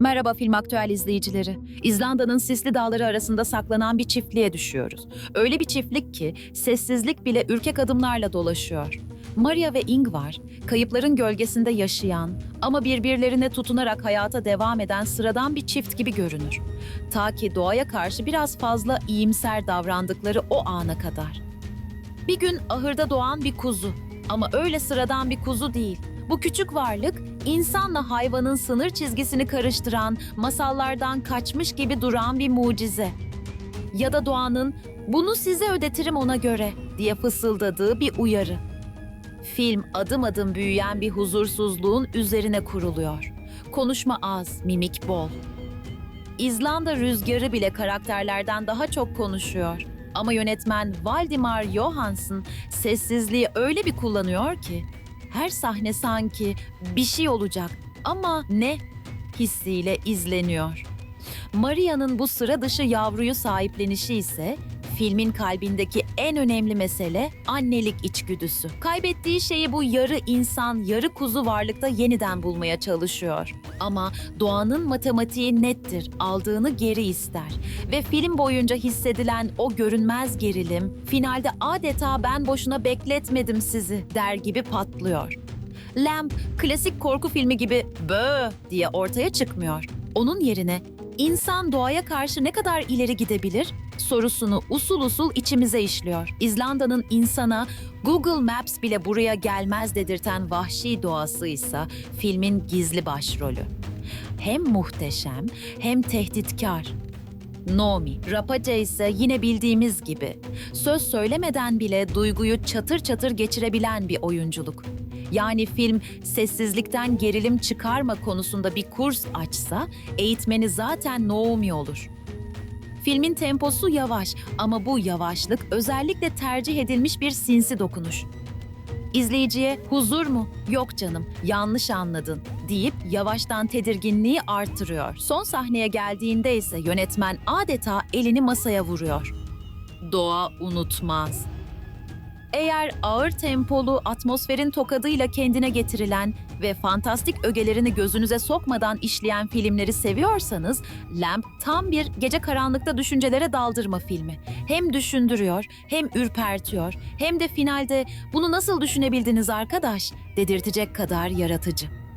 Merhaba Film Aktüel izleyicileri. İzlanda'nın sisli dağları arasında saklanan bir çiftliğe düşüyoruz. Öyle bir çiftlik ki sessizlik bile ürkek adımlarla dolaşıyor. Maria ve Ingvar, kayıpların gölgesinde yaşayan ama birbirlerine tutunarak hayata devam eden sıradan bir çift gibi görünür. Ta ki doğaya karşı biraz fazla iyimser davrandıkları o ana kadar. Bir gün ahırda doğan bir kuzu ama öyle sıradan bir kuzu değil. Bu küçük varlık insanla hayvanın sınır çizgisini karıştıran, masallardan kaçmış gibi duran bir mucize. Ya da doğanın bunu size ödetirim ona göre diye fısıldadığı bir uyarı. Film adım adım büyüyen bir huzursuzluğun üzerine kuruluyor. Konuşma az, mimik bol. İzlanda rüzgarı bile karakterlerden daha çok konuşuyor. Ama yönetmen Valdimar Johansson sessizliği öyle bir kullanıyor ki her sahne sanki bir şey olacak ama ne hissiyle izleniyor. Maria'nın bu sıra dışı yavruyu sahiplenişi ise filmin kalbindeki en önemli mesele annelik içgüdüsü. Kaybettiği şeyi bu yarı insan, yarı kuzu varlıkta yeniden bulmaya çalışıyor. Ama doğanın matematiği nettir, aldığını geri ister. Ve film boyunca hissedilen o görünmez gerilim, finalde adeta ben boşuna bekletmedim sizi der gibi patlıyor. Lamp, klasik korku filmi gibi bö diye ortaya çıkmıyor. Onun yerine insan doğaya karşı ne kadar ileri gidebilir sorusunu usul usul içimize işliyor. İzlanda'nın insana Google Maps bile buraya gelmez dedirten vahşi doğası ise filmin gizli başrolü. Hem muhteşem hem tehditkar. Nomi, Rapace ise yine bildiğimiz gibi söz söylemeden bile duyguyu çatır çatır geçirebilen bir oyunculuk. Yani film sessizlikten gerilim çıkarma konusunda bir kurs açsa eğitmeni zaten Naomi olur. Filmin temposu yavaş ama bu yavaşlık özellikle tercih edilmiş bir sinsi dokunuş. İzleyiciye huzur mu? Yok canım, yanlış anladın deyip yavaştan tedirginliği artırıyor. Son sahneye geldiğinde ise yönetmen adeta elini masaya vuruyor. Doğa unutmaz. Eğer ağır tempolu atmosferin tokadıyla kendine getirilen ve fantastik ögelerini gözünüze sokmadan işleyen filmleri seviyorsanız, Lamp tam bir gece karanlıkta düşüncelere daldırma filmi. Hem düşündürüyor, hem ürpertiyor, hem de finalde bunu nasıl düşünebildiniz arkadaş dedirtecek kadar yaratıcı.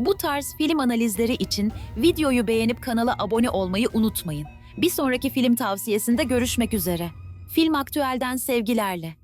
Bu tarz film analizleri için videoyu beğenip kanala abone olmayı unutmayın. Bir sonraki film tavsiyesinde görüşmek üzere. Film Aktüel'den sevgilerle.